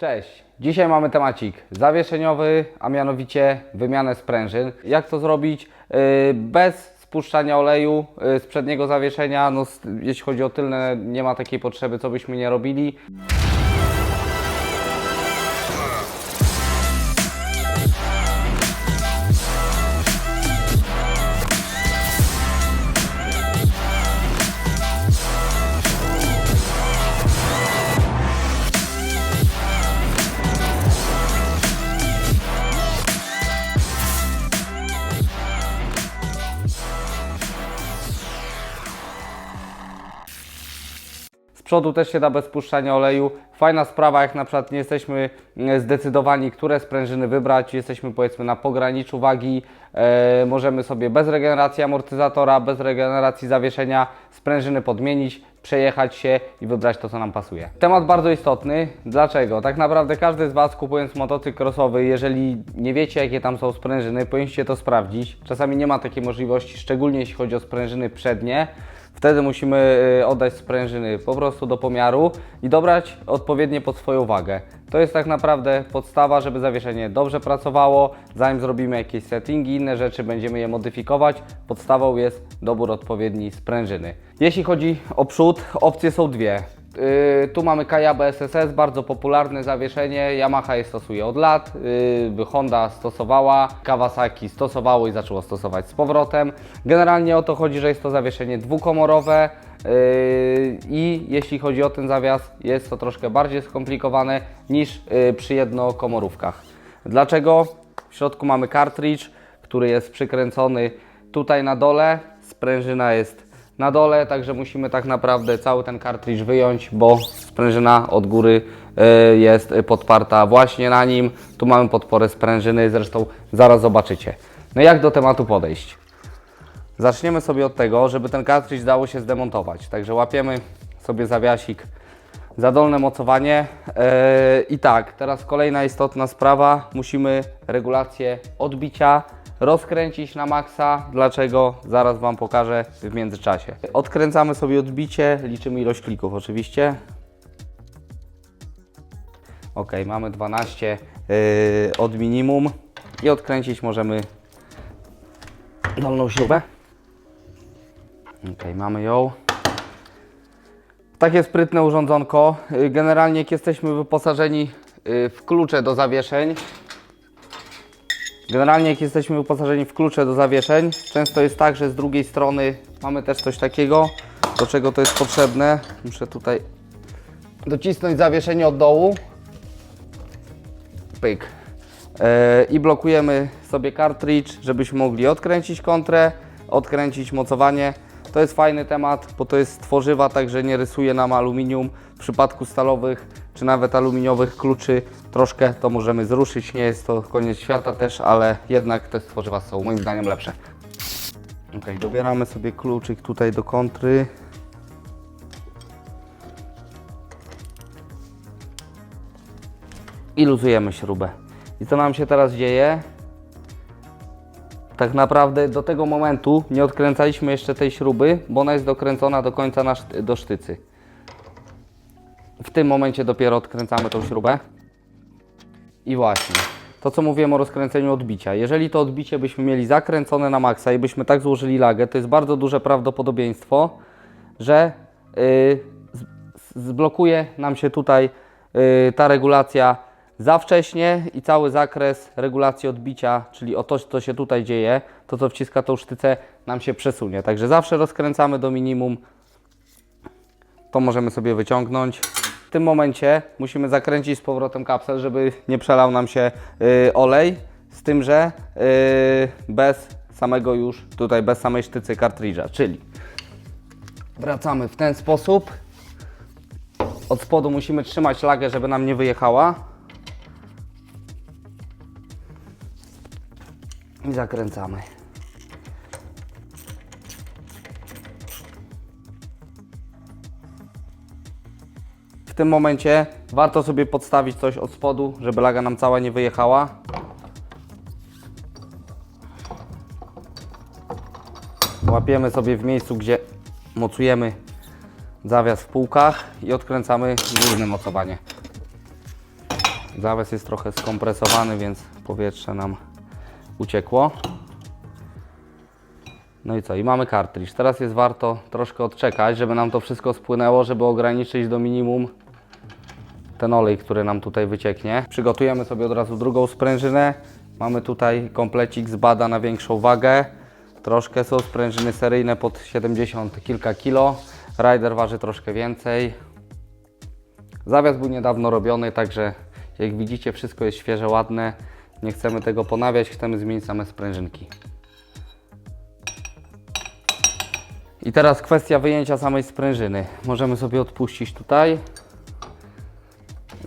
Cześć. Dzisiaj mamy temacik zawieszeniowy, a mianowicie wymianę sprężyn. Jak to zrobić yy, bez spuszczania oleju yy, z przedniego zawieszenia? No, jeśli chodzi o tylne, nie ma takiej potrzeby, co byśmy nie robili. Przodu też się da bez spuszczania oleju. Fajna sprawa, jak na przykład nie jesteśmy e, zdecydowani, które sprężyny wybrać, jesteśmy powiedzmy na pograniczu wagi, e, możemy sobie bez regeneracji amortyzatora, bez regeneracji zawieszenia sprężyny podmienić, przejechać się i wybrać to, co nam pasuje. Temat bardzo istotny. Dlaczego? Tak naprawdę każdy z Was kupując motocykl crossowy, jeżeli nie wiecie, jakie tam są sprężyny, powinniście to sprawdzić. Czasami nie ma takiej możliwości, szczególnie jeśli chodzi o sprężyny przednie. Wtedy musimy y, oddać sprężyny po prostu do pomiaru i dobrać odpowiednie pod swoją wagę. To jest tak naprawdę podstawa, żeby zawieszenie dobrze pracowało. Zanim zrobimy jakieś settingi, inne rzeczy będziemy je modyfikować. Podstawą jest dobór odpowiedni sprężyny. Jeśli chodzi o przód, opcje są dwie. Yy, tu mamy Kayaba SSS, bardzo popularne zawieszenie. Yamaha je stosuje od lat. Yy, Honda stosowała, Kawasaki stosowało i zaczęło stosować z powrotem. Generalnie o to chodzi, że jest to zawieszenie dwukomorowe. Yy, I jeśli chodzi o ten zawias, jest to troszkę bardziej skomplikowane niż przy jednokomorówkach. Dlaczego? W środku mamy cartridge, który jest przykręcony tutaj na dole. Sprężyna jest na dole, także musimy tak naprawdę cały ten kartridż wyjąć, bo sprężyna od góry e, jest podparta właśnie na nim. Tu mamy podporę sprężyny, zresztą zaraz zobaczycie. No jak do tematu podejść? Zaczniemy sobie od tego, żeby ten kartridż dało się zdemontować. Także łapiemy sobie zawiasik za dolne mocowanie. Yy, I tak, teraz kolejna istotna sprawa. Musimy regulację odbicia rozkręcić na maksa. Dlaczego? Zaraz Wam pokażę w międzyczasie. Odkręcamy sobie odbicie, liczymy ilość klików oczywiście. Ok, mamy 12 yy, od minimum i odkręcić możemy dolną śrubę. Ok, mamy ją. Takie sprytne urządzonko. Y, Generalnie jak jesteśmy wyposażeni y, w klucze do zawieszeń, Generalnie jak jesteśmy wyposażeni w klucze do zawieszeń, często jest tak, że z drugiej strony mamy też coś takiego, do czego to jest potrzebne. Muszę tutaj docisnąć zawieszenie od dołu. Pyk. E, I blokujemy sobie cartridge, żebyśmy mogli odkręcić kontrę, odkręcić mocowanie. To jest fajny temat, bo to jest tworzywa, także nie rysuje nam aluminium. W przypadku stalowych czy nawet aluminiowych kluczy troszkę to możemy zruszyć. Nie jest to koniec świata też, ale jednak te tworzywa są moim zdaniem lepsze. Ok, dobieramy sobie kluczyk tutaj do kontry. I luzujemy śrubę. I co nam się teraz dzieje? Tak naprawdę do tego momentu nie odkręcaliśmy jeszcze tej śruby, bo ona jest dokręcona do końca na do sztycy. W tym momencie dopiero odkręcamy tą śrubę. I właśnie, to co mówiłem o rozkręceniu odbicia. Jeżeli to odbicie byśmy mieli zakręcone na maksa i byśmy tak złożyli lagę, to jest bardzo duże prawdopodobieństwo, że yy, zblokuje nam się tutaj yy, ta regulacja za wcześnie i cały zakres regulacji odbicia, czyli o to, co się tutaj dzieje, to co wciska tą sztycę, nam się przesunie. Także zawsze rozkręcamy do minimum. To możemy sobie wyciągnąć. W tym momencie musimy zakręcić z powrotem kapsel, żeby nie przelał nam się y, olej, z tym, że y, bez samego już tutaj, bez samej sztycy kartridża, czyli wracamy w ten sposób. Od spodu musimy trzymać lagę, żeby nam nie wyjechała. I zakręcamy. Tym momencie warto sobie podstawić coś od spodu, żeby laga nam cała nie wyjechała. Łapiemy sobie w miejscu, gdzie mocujemy zawias w półkach i odkręcamy górne mocowanie. Zawias jest trochę skompresowany, więc powietrze nam uciekło. No i co? I mamy kartridż. Teraz jest warto troszkę odczekać, żeby nam to wszystko spłynęło, żeby ograniczyć do minimum ten olej, który nam tutaj wycieknie. Przygotujemy sobie od razu drugą sprężynę. Mamy tutaj komplecik z bada na większą wagę. Troszkę są sprężyny seryjne pod 70 kilka kilo. Rider waży troszkę więcej. Zawias był niedawno robiony, także jak widzicie wszystko jest świeże, ładne. Nie chcemy tego ponawiać, chcemy zmienić same sprężynki. I teraz kwestia wyjęcia samej sprężyny. Możemy sobie odpuścić tutaj.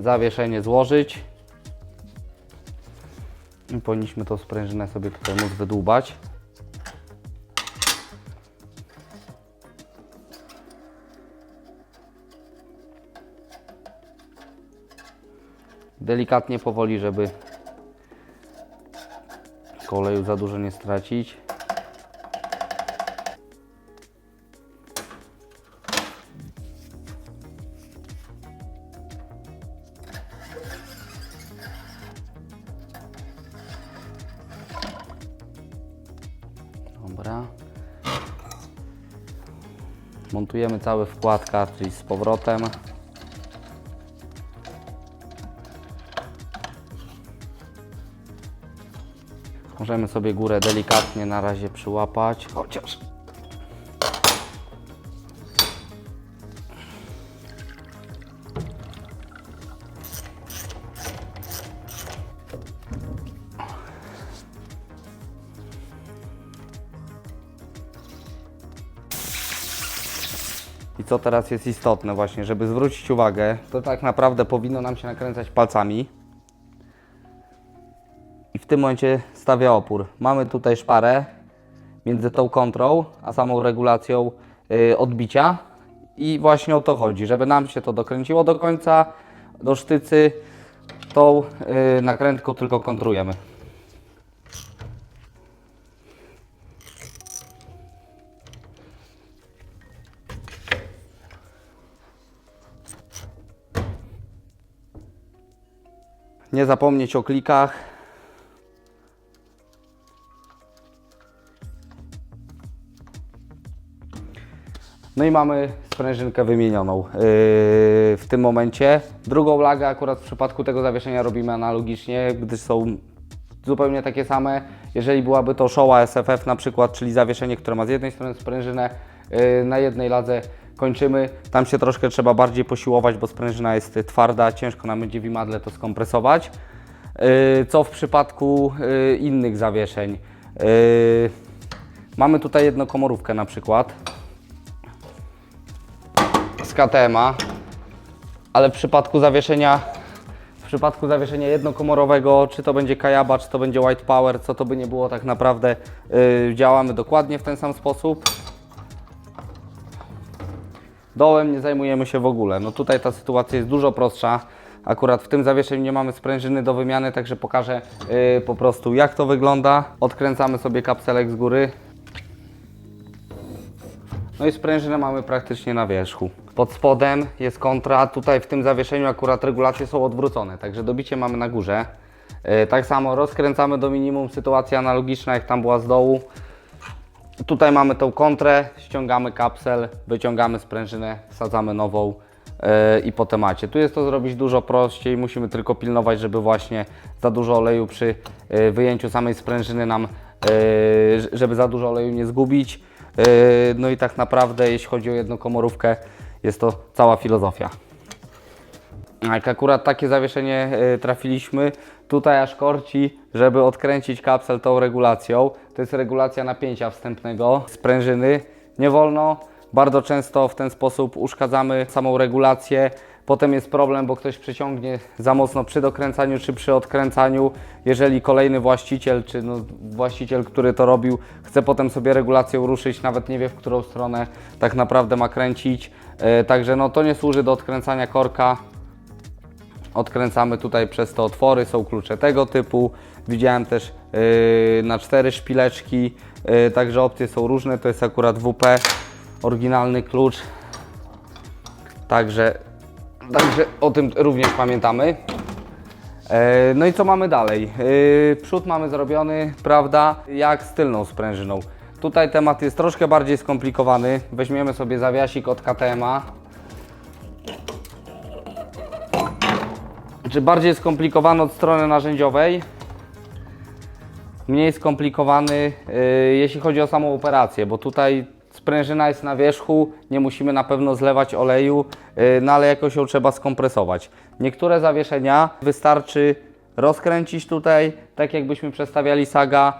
Zawieszenie złożyć. I powinniśmy tą sprężynę sobie tutaj móc wydłubać. Delikatnie, powoli, żeby koleju za dużo nie stracić. Montujemy cały wkład cartridge z powrotem. Możemy sobie górę delikatnie na razie przyłapać, chociaż co teraz jest istotne właśnie, żeby zwrócić uwagę, to tak naprawdę powinno nam się nakręcać palcami. I w tym momencie stawia opór. Mamy tutaj szparę między tą kontrą, a samą regulacją y, odbicia. I właśnie o to chodzi, żeby nam się to dokręciło do końca, do sztycy, tą y, nakrętką tylko kontrujemy. Nie zapomnieć o klikach. No i mamy sprężynkę wymienioną yy, w tym momencie. Drugą lagę akurat w przypadku tego zawieszenia robimy analogicznie, gdyż są zupełnie takie same. Jeżeli byłaby to Showa SFF na przykład, czyli zawieszenie, które ma z jednej strony sprężynę, yy, na jednej ladze kończymy. Tam się troszkę trzeba bardziej posiłować, bo sprężyna jest twarda, ciężko nam będzie w imadle to skompresować. Yy, Co w przypadku yy, innych zawieszeń? Yy, Mamy tutaj jednokomorówkę na przykład z KTM-a, ale w przypadku zawieszenia w przypadku zawieszenia jednokomorowego, czy to będzie Kayaba, czy to będzie White Power, co to by nie było tak naprawdę, działamy dokładnie w ten sam sposób. Dołem nie zajmujemy się w ogóle. No tutaj ta sytuacja jest dużo prostsza. Akurat w tym zawieszeniu nie mamy sprężyny do wymiany, także pokażę yy, po prostu jak to wygląda. Odkręcamy sobie kapselek z góry. No i sprężynę mamy praktycznie na wierzchu. Pod spodem jest kontra, tutaj w tym zawieszeniu akurat regulacje są odwrócone, także dobicie mamy na górze. Yy, tak samo rozkręcamy do minimum, sytuacja analogiczna jak tam była z dołu. Tutaj mamy tą kontrę, ściągamy kapsel, wyciągamy sprężynę, wsadzamy nową yy, i po temacie. Tu jest to zrobić dużo prościej, musimy tylko pilnować, żeby właśnie za dużo oleju przy yy, wyjęciu samej sprężyny nam, yy, żeby za dużo oleju nie zgubić. No i tak naprawdę, jeśli chodzi o jednokomorówkę, jest to cała filozofia. Jak akurat takie zawieszenie trafiliśmy, tutaj aż korci, żeby odkręcić kapsel tą regulacją. To jest regulacja napięcia wstępnego sprężyny. Nie wolno, bardzo często w ten sposób uszkadzamy samą regulację. Potem jest problem, bo ktoś przyciągnie za mocno przy dokręcaniu czy przy odkręcaniu. Jeżeli kolejny właściciel, czy no właściciel, który to robił, chce potem sobie regulację ruszyć, nawet nie wie w którą stronę tak naprawdę ma kręcić. Y, Także no, to nie służy do odkręcania korka. Odkręcamy tutaj przez te otwory, są klucze tego typu. Widziałem też yy, na cztery szpileczki, yy, także opcje są różne. To jest akurat WP, oryginalny klucz. Także, także o tym również pamiętamy. E, No i co mamy dalej? E, Przód mamy zrobiony, prawda, jak z tylną sprężyną. Tutaj temat jest troszkę bardziej skomplikowany. Weźmiemy sobie zawiasik od KTM-a. Czy bardziej skomplikowany od strony narzędziowej? Mniej skomplikowany, y, jeśli chodzi o samą operację, bo tutaj sprężyna jest na wierzchu, nie musimy na pewno zlewać oleju, y, no ale jakoś ją trzeba skompresować. Niektóre zawieszenia wystarczy rozkręcić tutaj, tak jakbyśmy przestawiali saga.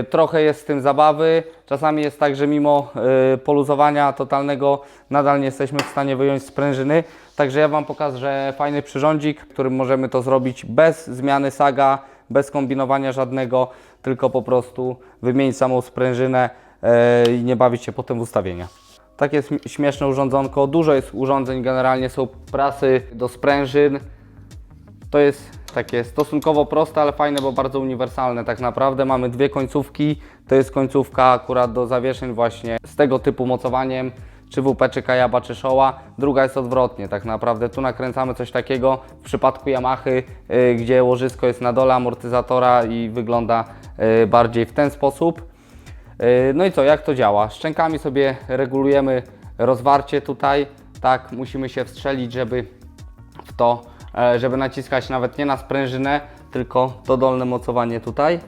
Y, Trochę jest z tym zabawy. Czasami jest tak, że mimo y, poluzowania totalnego nadal nie jesteśmy w stanie wyjąć sprężyny. Także ja Wam pokażę fajny przyrządzik, którym możemy to zrobić bez zmiany saga, bez kombinowania żadnego, tylko po prostu wymienić samą sprężynę y, i nie bawić się potem w ustawienia. Takie śm- śmieszne urządzonko. Dużo jest urządzeń, generalnie są prasy do sprężyn. To jest takie stosunkowo proste, ale fajne, bo bardzo uniwersalne tak naprawdę. Mamy dwie końcówki. To jest końcówka akurat do zawieszeń właśnie z tego typu mocowaniem, czy WP, czy Kajaba, czy Showa. Druga jest odwrotnie tak naprawdę. Tu nakręcamy coś takiego w przypadku Yamahy, y, gdzie łożysko jest na dole amortyzatora i wygląda y, bardziej w ten sposób. Yy, No i co, jak to działa? Szczękami sobie regulujemy rozwarcie tutaj. Tak, musimy się wstrzelić, żeby w to, e, żeby naciskać nawet nie na sprężynę, tylko to dolne mocowanie tutaj.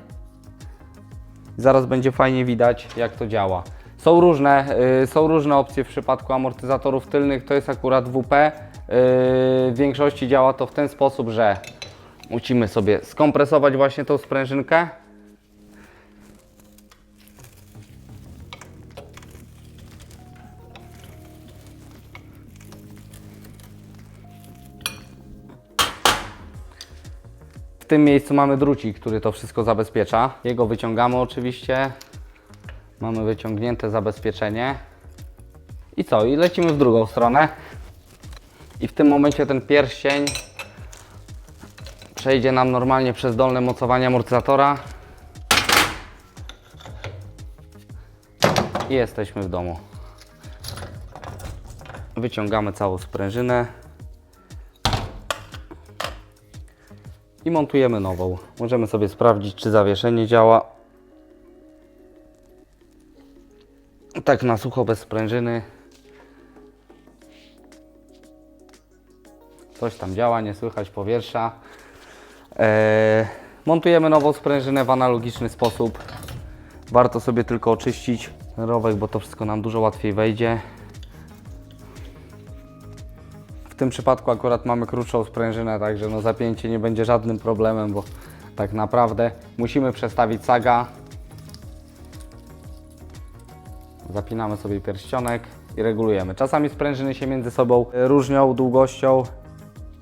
Zaraz będzie fajnie widać, jak to działa. Są różne, y, są różne opcje w przypadku amortyzatorów tylnych, to jest akurat WP. Y, W większości działa to w ten sposób, że musimy sobie skompresować właśnie tą sprężynkę. W tym miejscu mamy drucik, który to wszystko zabezpiecza. Jego wyciągamy oczywiście. Mamy wyciągnięte zabezpieczenie. I co? I lecimy w drugą stronę. I w tym momencie ten pierścień przejdzie nam normalnie przez dolne mocowanie amortyzatora. I jesteśmy w domu. Wyciągamy całą sprężynę. i montujemy nową. Możemy sobie sprawdzić, czy zawieszenie działa. Tak na sucho, bez sprężyny. Coś tam działa, nie słychać powietrza. Eee, montujemy nową sprężynę w analogiczny sposób. Warto sobie tylko oczyścić rowek, bo to wszystko nam dużo łatwiej wejdzie. W tym przypadku akurat mamy krótszą sprężynę, także no zapięcie nie będzie żadnym problemem, bo tak naprawdę musimy przestawić saga. Zapinamy sobie pierścionek i regulujemy. Czasami sprężyny się między sobą różnią długością.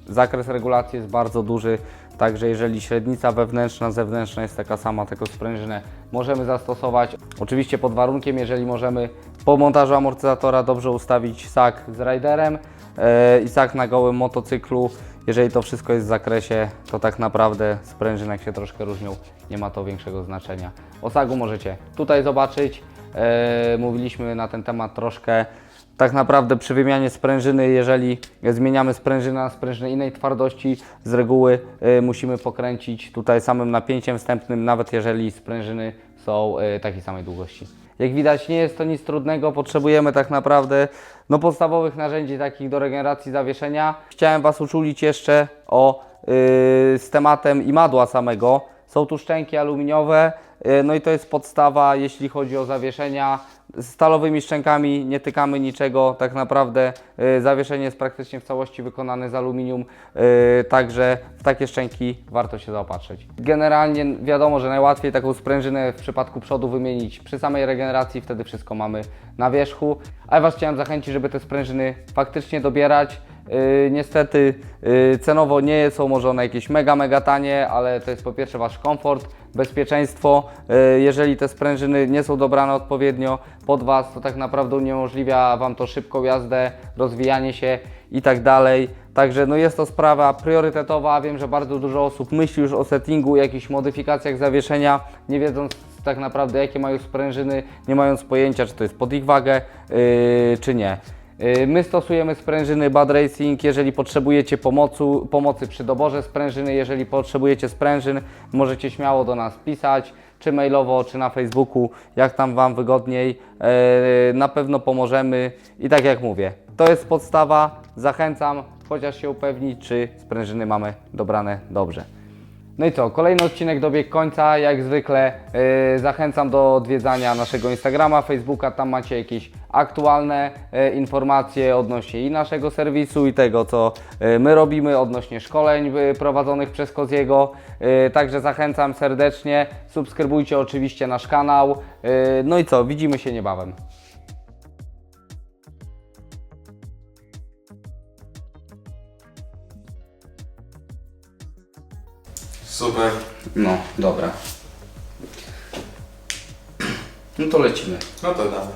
Zakres regulacji jest bardzo duży, także jeżeli średnica wewnętrzna, zewnętrzna jest taka sama, taką sprężynę możemy zastosować. Oczywiście pod warunkiem, jeżeli możemy po montażu amortyzatora dobrze ustawić sak z riderem e, i sak na gołym motocyklu. Jeżeli to wszystko jest w zakresie, to tak naprawdę sprężyny jak się troszkę różnią, nie ma to większego znaczenia. O sagu możecie tutaj zobaczyć. E, mówiliśmy na ten temat troszkę. Tak naprawdę przy wymianie sprężyny, jeżeli zmieniamy sprężynę na sprężynę innej twardości, z reguły y, musimy pokręcić tutaj samym napięciem wstępnym, nawet jeżeli sprężyny są y, takiej samej długości. Jak widać nie jest to nic trudnego, potrzebujemy tak naprawdę no, podstawowych narzędzi takich do regeneracji zawieszenia. Chciałem Was uczulić jeszcze o, y, z tematem imadła samego. Są tu szczęki aluminiowe, no i to jest podstawa, jeśli chodzi o zawieszenia. Stalowymi szczękami nie tykamy niczego, tak naprawdę y, zawieszenie jest praktycznie w całości wykonane z aluminium, y, także w takie szczęki warto się zaopatrzyć. Generalnie wiadomo, że najłatwiej taką sprężynę w przypadku przodu wymienić przy samej regeneracji, wtedy wszystko mamy na wierzchu. Ale Was chciałem zachęcić, żeby te sprężyny faktycznie dobierać. Yy, niestety yy, cenowo nie są może one jakieś mega, mega tanie, ale to jest po pierwsze Wasz komfort, bezpieczeństwo. Yy, jeżeli te sprężyny nie są dobrane odpowiednio pod Was, to tak naprawdę uniemożliwia Wam to szybką jazdę, rozwijanie się i tak dalej. Także no jest to sprawa priorytetowa. Wiem, że bardzo dużo osób myśli już o settingu, jakichś modyfikacjach zawieszenia, nie wiedząc tak naprawdę jakie mają sprężyny, nie mając pojęcia, czy to jest pod ich wagę, yy, czy nie. Y, My stosujemy sprężyny Bad Racing, jeżeli potrzebujecie pomocu, pomocy przy doborze sprężyny, jeżeli potrzebujecie sprężyn, możecie śmiało do nas pisać, czy mailowo, czy na Facebooku, jak tam Wam wygodniej. E, Na pewno pomożemy i tak jak mówię, to jest podstawa, zachęcam, chociaż się upewnić, czy sprężyny mamy dobrane dobrze. No i co, kolejny odcinek dobiegł końca, jak zwykle yy, zachęcam do odwiedzania naszego Instagrama, Facebooka, tam macie jakieś aktualne yy, informacje odnośnie i naszego serwisu i tego co yy, my robimy, odnośnie szkoleń yy, prowadzonych przez Koziego, yy, także zachęcam serdecznie, subskrybujcie oczywiście nasz kanał, yy, no i co, widzimy się niebawem. Super. No, dobra. No to lecimy. No to damy.